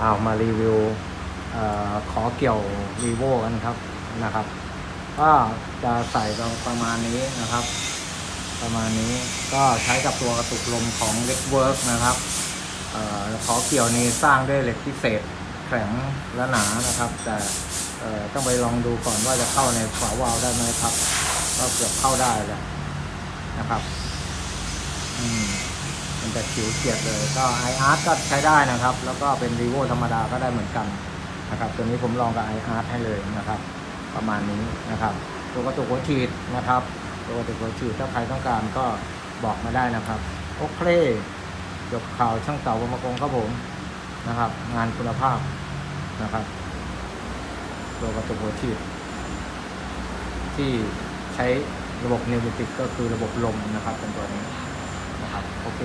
เอามารีวิวออขอเกี่ยวรีโวกันครับนะครับ ก็จะใส่ประมาณนี้นะครับ ประมาณนี้ก็ใช้กับตัวกระตุกลมของเล็กเวิร์กนะครับออขอเกี่ยวนี้สร้างด้วยเหล็กพิเศษแข็งและหนานะครับ แต่ต้องไปลองดูก่อนว่าจะเข้าในฝาวาลได้ไหมครับ ก็เกือบเข้าได้แหละนะครับ อืม มันจะขิวเกียดเลยก็ไออาร์ก็ใช้ได้นะครับ แล้วก็เป็นรีโวธรรมดาก็ได้เหมือนกันนะครับตัวนี้ผมลองกับไออาร์ให้เลยนะครับ ประมาณนี้นะครับ ตัวกระตุกหัวฉีดนะครับ ตัวกระตุกหัวฉีดถ้าใครต้องการก็บอกมาได้นะครับ โอเคจบข่าวช่างเต่าบมกงครับผมนะครับ งานคุณภาพนะครับ ตัวกระตุกหัวฉีดที่ใช้ระบบนิวติกก็คือระบบลมนะครับเป็นตัวนี้นะครับโอเค